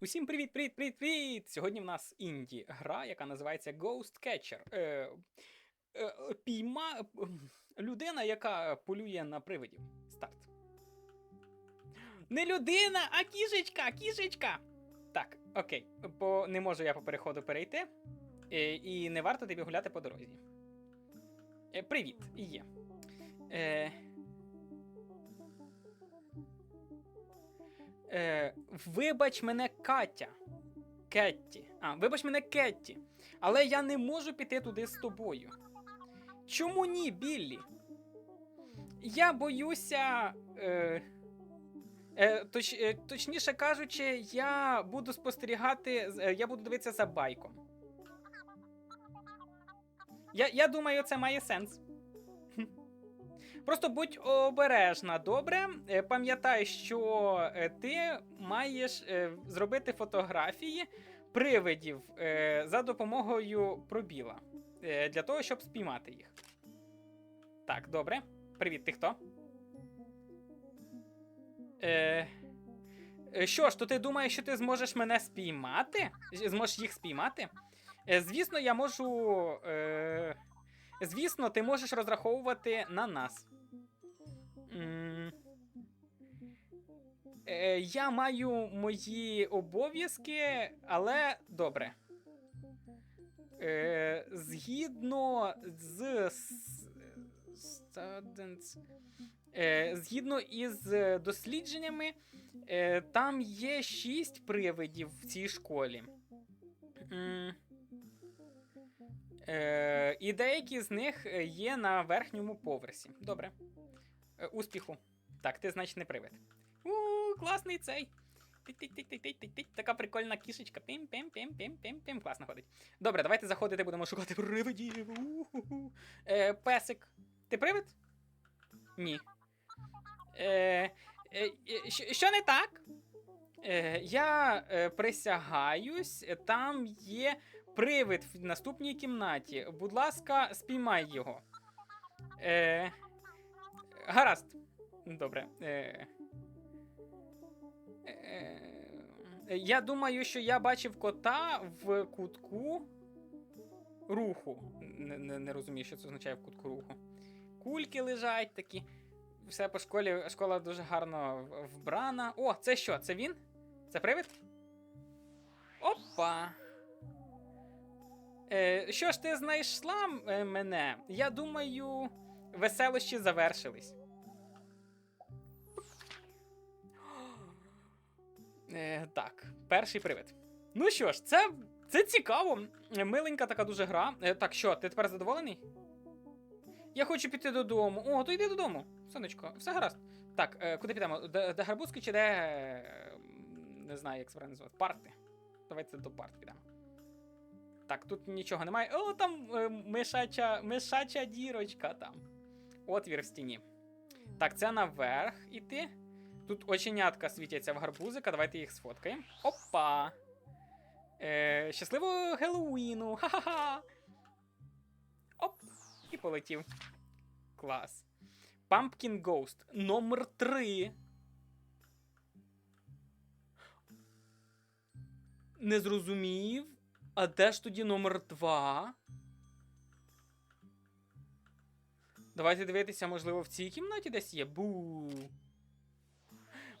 Усім привіт, привіт, привіт, привіт! Сьогодні в нас інді гра, яка називається Ghost Catcher. Е, е, пійма... Людина, яка полює на привидів. Старт. Не людина, а кішечка, кішечка! Так, окей. Бо не можу я по переходу перейти. Е, і не варто тобі гуляти по дорозі. Е, привіт, є. Е, Е, вибач мене Катя. Кетті. А, вибач мене Кетті. Але я не можу піти туди з тобою. Чому ні, Біллі? Я боюся. Е, е, точ, е, точніше кажучи, я буду спостерігати. е, Я буду дивитися за байком. Я, я думаю, це має сенс. Просто будь обережна, добре. Е, Пам'ятай, що е, ти маєш е, зробити фотографії привидів за допомогою пробіла для того, щоб спіймати їх. Так, добре. Привіт, ти хто? Е, що ж, то ти думаєш, що ти зможеш мене спіймати? Зможеш їх спіймати? Е, звісно, я можу. Е, звісно, ти можеш розраховувати на нас. М, Е, я маю мої обов'язки, але добре. Е, згідно з. е, згідно із дослідженнями, е, там є шість привидів в цій школі. М, Е, і деякі з них е, є на верхньому поверсі. Добре. Е, успіху. Так, ти значить не привид. У, класний цей. Тить-тить-тить-тить-тить-тить. Така прикольна кішечка. пім пім пім пім пім пім Класно ходить. Добре, давайте заходити, будемо шукати привидів. Е, песик. Ти привид? Ні. Е, е, е, що- що не так? Е, я е, присягаюсь, там є привид в наступній кімнаті. Будь ласка, спіймай його. Е, гаразд. Добре. Е, е, я думаю, що я бачив кота в кутку руху. Не, не, не розумію, що це означає в кутку руху. Кульки лежать такі. Все по школі, школа дуже гарно вбрана. О, це що? Це він? Це привид? Опа. Е, що ж ти знайшла е, мене? Я думаю, веселощі завершились. Е, так, перший привид. Ну що ж, це, це цікаво. Миленька така дуже гра. Е, так, що, ти тепер задоволений? Я хочу піти додому. О, то йди додому. Сонечко, все гаразд. Так, е, куди підемо? До, до гарбузки чи де. е, Не знаю, як це правильно називати. Парти. Давайте до парт підемо. Так, тут нічого немає. О, там е, мишача, мишача дірочка там. Отвір в стіні. Так, це наверх іти. Тут оченятка світяться в гарбузика. Давайте їх сфоткаємо. Опа! Е, щасливого Геловіну! Ха-ха-ха! Оп! І полетів. Клас. Pumpkin Ghost номер 3. Не зрозумів. А де ж тоді номер 2? Давайте дивитися, можливо, в цій кімнаті десь є. Бу.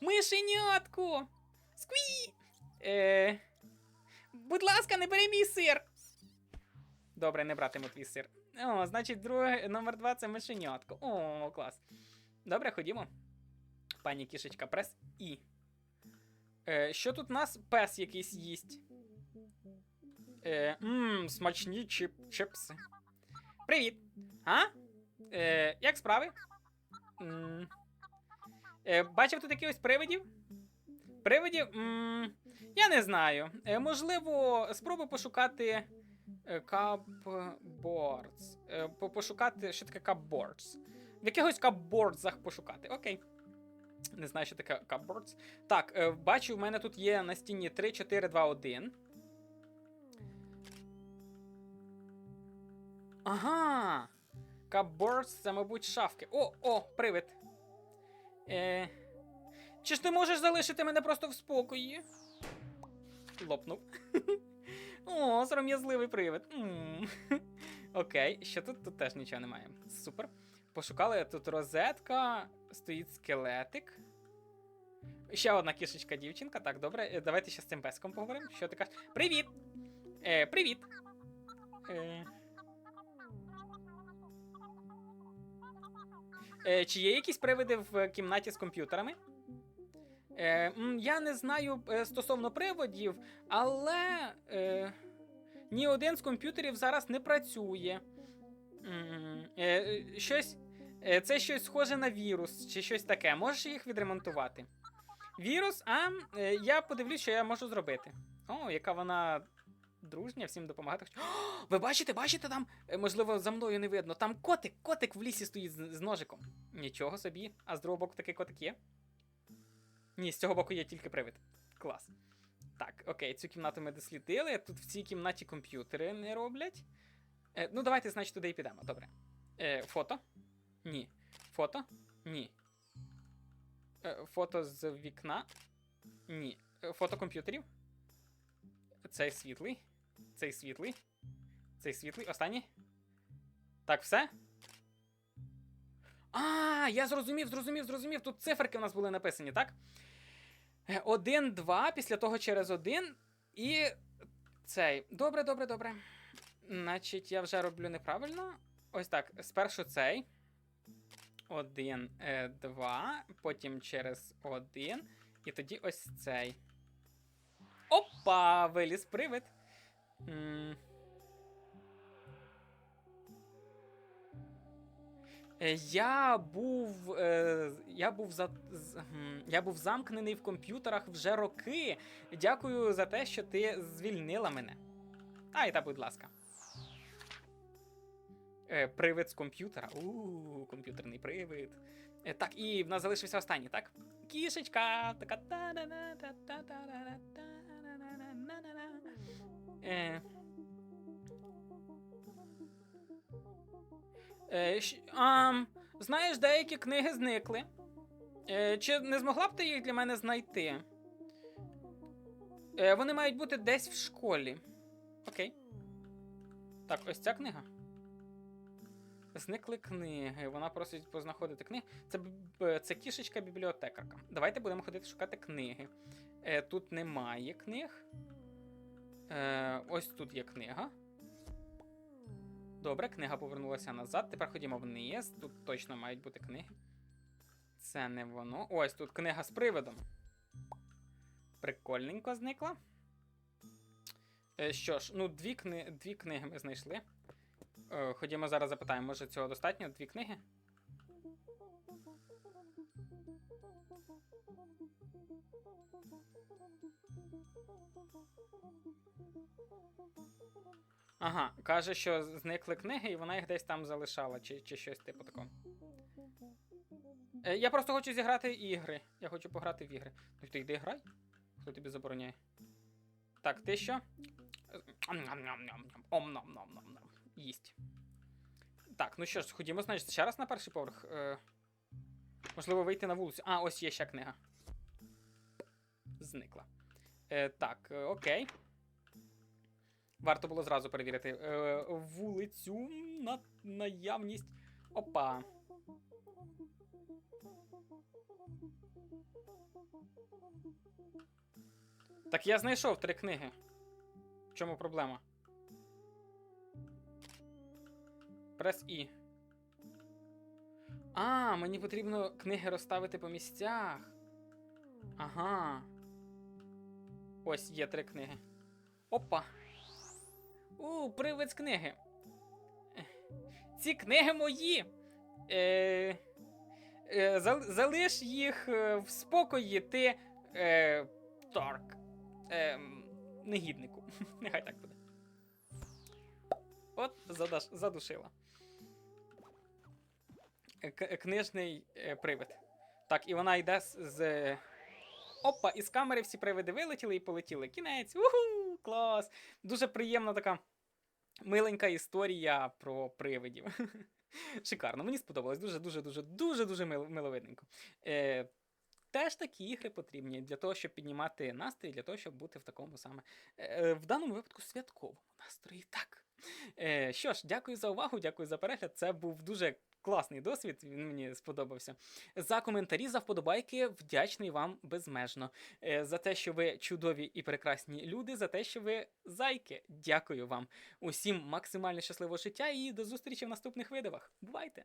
Мишенятко! Скві! Е... Будь ласка, не бери мій сир. Добре, не братиму твій сир. О, значить, друге, номер два це мишенятко. О, клас. Добре, ходімо. Пані кішечка, прес І. Е, що тут у нас пес якийсь їсть? Е, Ммм, смачні чип чипси. Привіт! А? Е, як справи? М, Е, бачив тут якихось привидів? Привидів? М, я не знаю. Е, можливо, спробуй пошукати е, капбордс. Е, пошукати, що таке капбордс. В якихось капбордзах пошукати. Окей. Не знаю, що таке капбордс. Так, е, бачу, в мене тут є на стіні 3, 4, 2, 1. Ага. Капбордс це, мабуть, шафки. О, о, привид. Е, чи ж ти можеш залишити мене просто в спокої? лопнув. О, сором'язливий привид. Окей, що тут? Тут теж нічого немає. Супер. Пошукали тут розетка, стоїть скелетик. Ще одна кішечка дівчинка. Так, добре. Е, Давайте ще з цим песком поговоримо. Що ти кажеш? Привіт! Е, привіт! Е... Е, чи є якісь привиди в кімнаті з комп'ютерами? Е, я не знаю е, стосовно приводів, але е, ні один з комп'ютерів зараз не працює. Е, е, щось, е, це щось схоже на вірус чи щось таке. Можеш їх відремонтувати? Вірус, а я подивлюсь, що я можу зробити. О, яка вона дружня, всім допомагати. О, ви бачите, бачите там? Е, Можливо, за мною не видно. Там котик, котик в лісі стоїть з, з ножиком. Нічого собі. А з другого боку такий котик є? Ні, з цього боку є тільки привид. Клас. Так, окей, цю кімнату ми дослідили. Тут в цій кімнаті комп'ютери не роблять. Е, ну, давайте, значить, туди і підемо. Добре. Е, фото? Ні. Фото? Ні. Е, фото з вікна? Ні. Е, фото комп'ютерів? Цей світлий. Цей світлий. Цей світлий. Останній. Так, все? А, я зрозумів, зрозумів, зрозумів. Тут циферки в нас були написані, так? Е, Один, два, після того через один. І цей. Добре, добре, добре. Значить, я вже роблю неправильно. Ось так. Спершу цей. Один, е, два. Потім через один. І тоді ось цей. Опа! Виліз привид. М. Е, Я був. Е, я був за. Я був замкнений в комп'ютерах вже роки. Дякую за те, що ти звільнила мене. Ай, та, будь ласка. Е, привид з комп'ютера. У, комп'ютерний привид. Так, і в нас залишився останній, так? Кішечка. Така та на та та та на та Е. Е, щ- ам, знаєш, деякі книги зникли. Е, чи не змогла б ти їх для мене знайти? Е, вони мають бути десь в школі. Окей. Так, ось ця книга. Зникли книги. Вона просить познаходити книги. Це, це кішечка бібліотекарка. Давайте будемо ходити шукати книги. Е, тут немає книг. Е, ось тут є книга. Добре, книга повернулася назад. Тепер ходімо вниз. Тут точно мають бути книги. Це не воно. Ось тут книга з привидом. Прикольненько зникла. Е, що ж, ну, дві, кни... дві книги ми знайшли. Е, ходімо зараз запитаємо, може цього достатньо? Дві книги? Ага, каже, що зникли книги, і вона їх десь там залишала, чи, чи щось типу такого. Е, я просто хочу зіграти ігри. Я хочу пограти в ігри. Ну ти йди грай. Хто тобі забороняє? Так, ти що? Ом-нам-нам-нам-нам. Їсть. Так, ну що ж, ходімо, значить, ще раз на перший поверх. Е, можливо, вийти на вулицю. А, ось є ще книга. Зникла. Е, так, е, окей. Варто було зразу перевірити е, вулицю на наявність. Опа. Так я знайшов три книги. В чому проблема? Прес І. А, мені потрібно книги розставити по місцях. Ага. Ось є три книги. Опа. У, привид з книги. Ці книги мої. Е, е, зал- залиш їх е, в спокої, ти. Е, Торк. Е, негіднику. Нехай так буде. От, задаш, задушила. Е, к- книжний е, привид. Так, і вона йде з. Опа, із камери всі привиди вилетіли і полетіли. Кінець. Уху! Клас! Дуже приємна така миленька історія про привидів. Шикарно, мені сподобалось. Дуже, дуже, дуже, дуже, дуже миловидненько. Е, теж такі ігри потрібні для того, щоб піднімати настрій, для того, щоб бути в такому саме е, в даному випадку святковому настрої. Так. Е, що ж, дякую за увагу, дякую за перегляд. Це був дуже класний досвід. Він мені сподобався. За коментарі, за вподобайки, вдячний вам безмежно. Е, за те, що ви чудові і прекрасні люди, за те, що ви зайки. Дякую вам. Усім максимально щасливого життя і до зустрічі в наступних видавах. Бувайте!